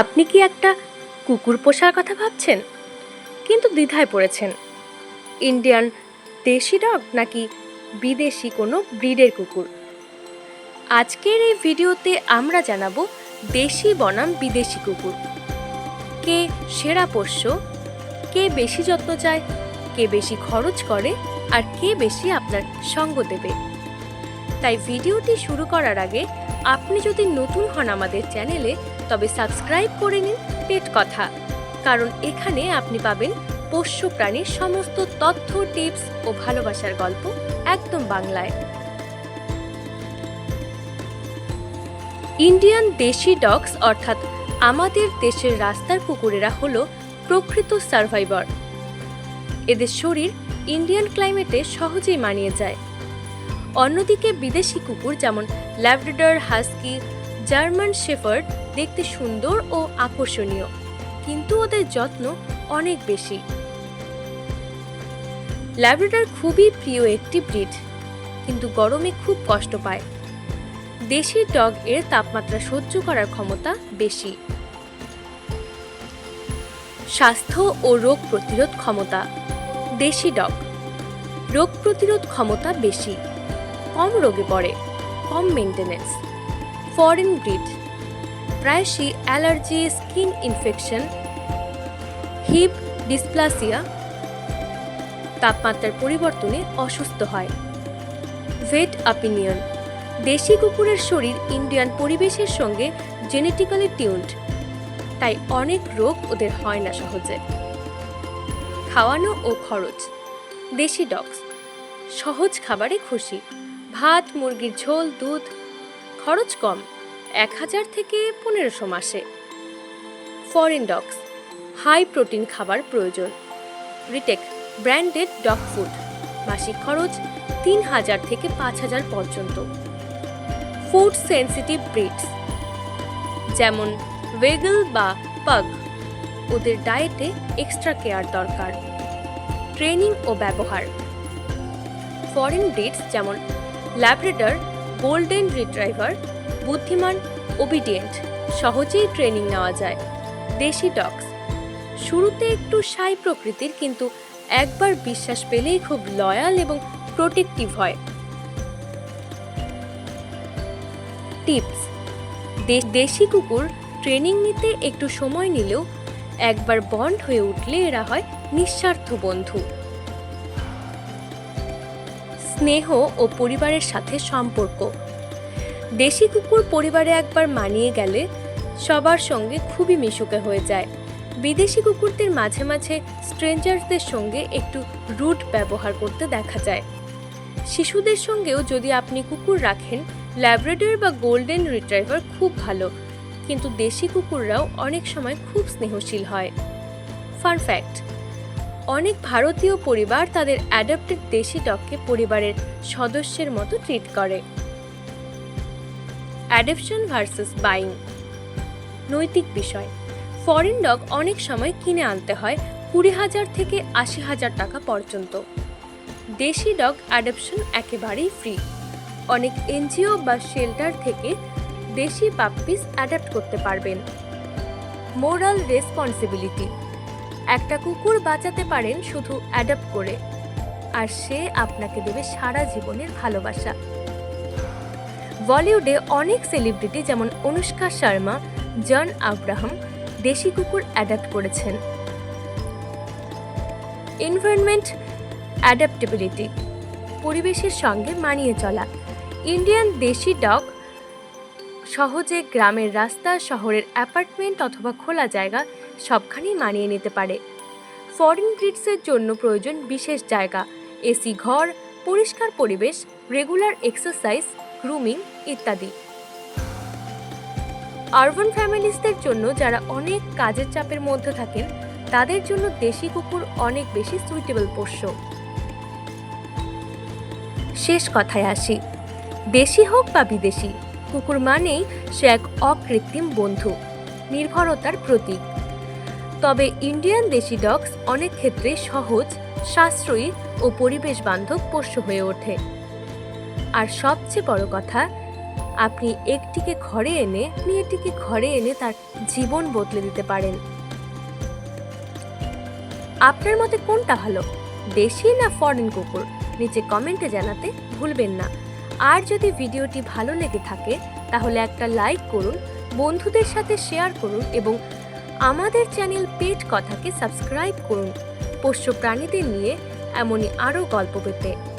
আপনি কি একটা কুকুর পোষার কথা ভাবছেন? কিন্তু দ্বিধায় পড়েছেন। ইন্ডিয়ান দেশি ডগ নাকি বিদেশি কোনো ব্রিডের কুকুর? আজকের এই ভিডিওতে আমরা জানাব দেশি বনাম বিদেশি কুকুর। কে সেরা পোষ্য, কে বেশি যত্ন চায়, কে বেশি খরচ করে, আর কে বেশি আপনার সঙ্গ দেবে। তাই ভিডিওটি শুরু করার আগে আপনি যদি নতুন হন আমাদের চ্যানেলে, তবে সাবস্ক্রাইব করে নিন পেট কথা। কারণ এখানে আপনি পাবেন পোষ্য প্রাণীর সমস্ত তথ্য, টিপস ও ভালোবাসার গল্প একদম বাংলায়। ইন্ডিয়ান দেশি ডগস অর্থাৎ আমাদের দেশের রাস্তার কুকুরেরা হলো প্রকৃত সার্ভাইভার। এদের শরীর ইন্ডিয়ান ক্লাইমেটে সহজেই মানিয়ে যায়। অন্যদিকে বিদেশি কুকুর যেমন ল্যাভরেডর হাস্কি জার্মান শেফার্ড দেখতে সুন্দর ও আকর্ষণীয়, কিন্তু ওদের যত্ন অনেক বেশি। ল্যাভরেডর খুবই প্রিয় একটি ব্রিড, কিন্তু গরমে খুব কষ্ট পায়। দেশি ডগ এর তাপমাত্রা সহ্য করার ক্ষমতা বেশি। স্বাস্থ্য ও রোগ প্রতিরোধ ক্ষমতা, দেশি ডগ। রোগ প্রতিরোধ ক্ষমতা বেশি, কম রোগে পড়ে। কম মেনটেনেন্স ফরেন ব্রিড প্রায়শই allergy skin infection hip dysplasia তাপমাত্রার পরিবর্তনে অসুস্থ হয় ভেট অপিনিয়ন দেশি কুকুরের শরীর ইন্ডিয়ান পরিবেশের সঙ্গে জেনেটিক্যালি টিউন্ড তাই অনেক রোগ ওদের হয় না সহজে খাওয়ানো ও খরচ দেশি ডগস সহজ খাবারে খুশি ভাত, মুরগির ঝোল, দুধ, খরচ কম, এক হাজার থেকে পনেরোশো মাসে। ফরেন ডগস হাই প্রোটিন খাবার প্রয়োজন। রিটেক ব্র্যান্ডেড ডগ ফুড মাসিক খরচ তিন হাজার থেকে পাঁচ হাজার পর্যন্ত। ফুড সেন্সিটিভ ব্রিডস যেমন ওয়েগল বা পাগ ওদের ডায়েটে এক্সট্রা কেয়ার দরকার। ট্রেনিং ও ব্যবহার। ফরেন ব্রিডস যেমন ল্যাব্রেডর গোল্ডেন রিট্রাইভার বুদ্ধিমান ওবিডিয়েন্ট সহজেই ট্রেনিং নেওয়া যায়। দেশি ডগস শুরুতে একটু সাই প্রকৃতির কিন্তু একবার বিশ্বাস পেলেই খুব লয়াল এবং প্রোটেক্টিভ হয়। টিপস দেশি কুকুর ট্রেনিং নিতে একটু সময় নিলেও একবার বন্ড হয়ে উঠলে এরা হয় নিঃস্বার্থ বন্ধু। স্নেহ ও পরিবারের সাথে সম্পর্ক। দেশি কুকুর পরিবারে একবার মানিয়ে গেলে সবার সঙ্গে খুবই মিশুকে হয়ে যায়। বিদেশি কুকুরদের মাঝে মাঝে স্ট্রেঞ্জার্সদের সঙ্গে একটু রুট ব্যবহার করতে দেখা যায়। শিশুদের সঙ্গেও যদি আপনি কুকুর রাখেন ল্যাব্রেডর বা গোল্ডেন রিট্রাইভার খুব ভালো। কিন্তু দেশি কুকুররাও অনেক সময় খুব স্নেহশীল হয়। ফান ফ্যাক্ট অনেক ভারতীয় পরিবার তাদের অ্যাডাপ্টেড দেশি ডগকে পরিবারের সদস্যের মতো ট্রিট করে। অ্যাডাপশন ভার্সেস বাইং নৈতিক বিষয়। ফরেন ডগ অনেক সময় কিনে আনতে হয় কুড়ি হাজার থেকে আশি হাজার টাকা পর্যন্ত। দেশি ডগ অ্যাডাপশন একেবারেই ফ্রি অনেক এনজিও বা শেল্টার থেকে দেশি পাপ্পিস অ্যাডাপ্ট করতে পারবেন। মোরাল রেসপন্সিবিলিটি একটা কুকুর বাঁচাতে পারেন শুধু অ্যাডাপ্ট করে। আর সে আপনাকে দেবে সারা জীবনের ভালোবাসা। বলিউডে অনেক সেলিব্রিটি যেমন অনুষ্কা শর্মা, জন আব্রাহাম দেশি কুকুর অ্যাডাপ্ট করেছেন। এনভায়রনমেন্ট অ্যাডাপ্টেবিলিটি, পরিবেশের সঙ্গে মানিয়ে চলা। ইন্ডিয়ান দেশি ডগ সহজে গ্রামের রাস্তা, শহরের অ্যাপার্টমেন্ট অথবা খোলা জায়গা সবখানেই মানিয়ে নিতে পারে। ফরেন ব্রিডসের জন্য প্রয়োজন বিশেষ জায়গা এসি ঘর, পরিষ্কার পরিবেশ রেগুলার এক্সারসাইজ গ্রুমিং ইত্যাদি। আরবান ফ্যামিলিসদের জন্য যারা অনেক কাজের চাপের মধ্যে থাকেন, তাদের জন্য দেশি কুকুর অনেক বেশি সুইটেবল পোষ্য। শেষ কথায় আসি। দেশি হোক বা বিদেশি, কুকুর মানেই সে এক অকৃত্রিম বন্ধু, নির্ভরতার প্রতীক। তবে ইন্ডিয়ান দেশি ডগস অনেক ক্ষেত্রে সহজ, সাশ্রয়ী ও পরিবেশ বান্ধব পোষ্য হয়ে ওঠে। আর সবচেয়ে বড় কথা, আপনি একটিকে ঘরে এনে এটিকে ঘরে এনে তার জীবন বদলে দিতে পারেন। আপনার মতে কোনটা ভালো, দেশি না ফরেন কুকুর? নিচে কমেন্টে জানাতে ভুলবেন না। আর যদি ভিডিওটি ভালো লেগে থাকে, তাহলে একটা লাইক করুন, বন্ধুদের সাথে শেয়ার করুন এবং আমাদের চ্যানেল পেট কথাকে সাবস্ক্রাইব করুন। পোষ্য প্রাণীদের নিয়ে এমনই আরও গল্প পেতে।